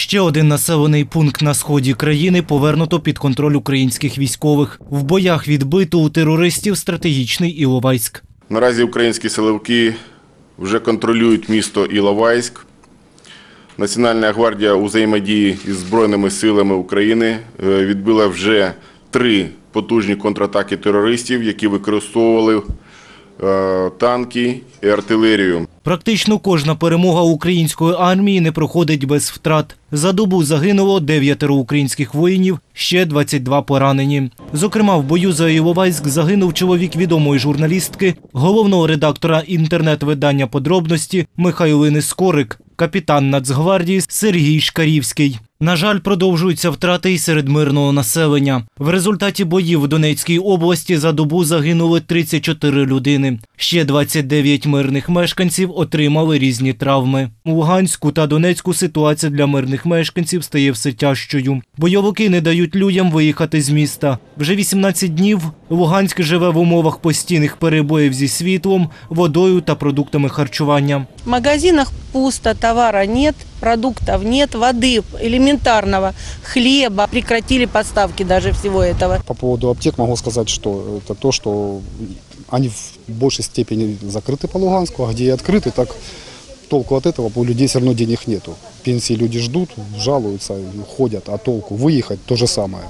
Ще один населений пункт на сході країни повернуто під контроль українських військових. В боях відбито у терористів стратегічний Іловайськ. Наразі українські силовики вже контролюють місто Іловайськ. Національна гвардія у взаємодії із Збройними силами України е, відбила вже три потужні контратаки терористів, які використовували е, танки і артилерію. Практично кожна перемога української армії не проходить без втрат. За добу загинуло дев'ятеро українських воїнів, ще 22 поранені. Зокрема, в бою за Іловайськ загинув чоловік відомої журналістки, головного редактора інтернет-видання подробності Михайлини Скорик, капітан Нацгвардії Сергій Шкарівський. На жаль, продовжуються втрати й серед мирного населення. В результаті боїв в Донецькій області за добу загинули 34 людини. Ще 29 мирних мешканців отримали різні травми. У Луганську та Донецьку ситуація для мирних мешканців стає все тяжчою. Бойовики не дають людям виїхати з міста. Вже 18 днів Луганськ живе в умовах постійних перебоїв зі світлом, водою та продуктами харчування. В магазинах пусто, товара нет, продуктов нет, воды элементарного, хлеба. Прекратили поставки даже всего этого. По поводу аптек могу сказать, что это то, что они в большей степени закрыты по Луганску, а где и открыты, так толку от этого у людей все равно денег нету. Пенсии люди ждут, жалуются, ходят, а толку выехать то же самое.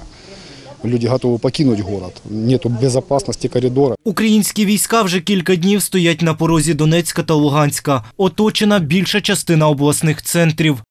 Люди готові покинуть город, нету безпеки коридора. Українські війська вже кілька днів стоять на порозі Донецька та Луганська. Оточена більша частина обласних центрів.